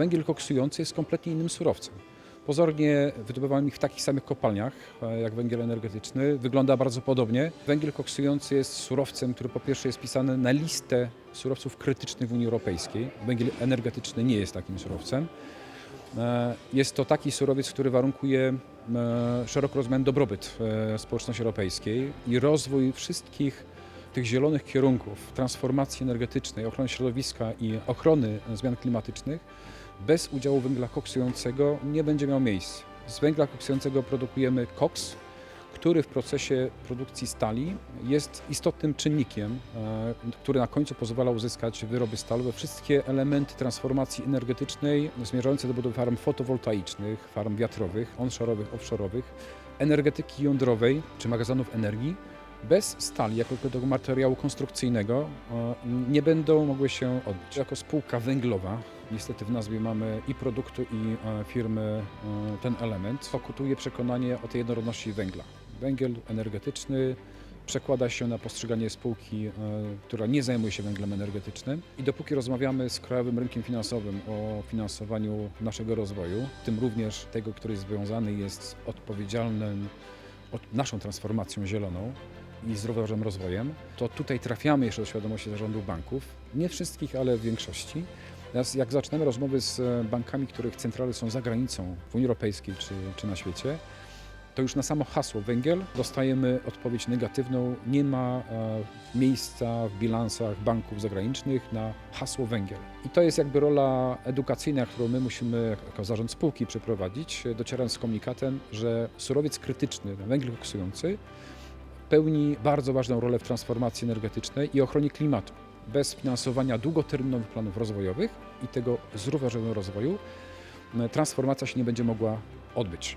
Węgiel koksujący jest kompletnie innym surowcem. Pozornie wydobywany w takich samych kopalniach e, jak węgiel energetyczny. Wygląda bardzo podobnie. Węgiel koksujący jest surowcem, który po pierwsze jest pisany na listę surowców krytycznych w Unii Europejskiej. Węgiel energetyczny nie jest takim surowcem. E, Jest to taki surowiec, który warunkuje e, szeroko rozumiany dobrobyt społeczności europejskiej i rozwój wszystkich tych zielonych kierunków transformacji energetycznej, ochrony środowiska i ochrony zmian klimatycznych bez udziału węgla koksującego nie będzie miał miejsca. Z węgla koksującego produkujemy koks, który w procesie produkcji stali jest istotnym czynnikiem, e, który na końcu pozwala uzyskać wyroby stalowe. Wszystkie elementy transformacji energetycznej zmierzające do budowy farm fotowoltaicznych, farm wiatrowych, onshore'owych, offshore'owych, energetyki jądrowej czy magazynów energii bez stali jako tego materiału konstrukcyjnego e, nie będą mogły się odbyć. Jako spółka węglowa, niestety w nazwie mamy i produktu, i e, firmy e, ten element, pokutuje przekonanie o tej jednorodności węgla. Węgiel energetyczny przekłada się na postrzeganie spółki, która nie zajmuje się węglem energetycznym. I dopóki rozmawiamy z krajowym rynkiem finansowym o finansowaniu naszego rozwoju, w tym również tego, który związany jest z odpowiedzialnym od naszą transformacją zieloną i zdrowym rozwojem, to tutaj trafiamy jeszcze do świadomości zarządu banków. Nie wszystkich, ale w większości. Teraz jak zaczynamy rozmowy z e, bankami, których centrale są za granicą, w Unii Europejskiej czy, czy na świecie, to już na samo hasło węgiel dostajemy odpowiedź negatywną. Nie ma e, miejsca w bilansach banków zagranicznych na hasło węgiel. I to jest jakby rola edukacyjna, którą my musimy jako zarząd spółki przeprowadzić, docierając z komunikatem, że surowiec krytyczny, węgiel koksujący, pełni bardzo ważną rolę w transformacji energetycznej i ochronie klimatu. Bez finansowania długoterminowych planów rozwojowych i tego zrównoważonego rozwoju e, transformacja się nie będzie mogła odbyć.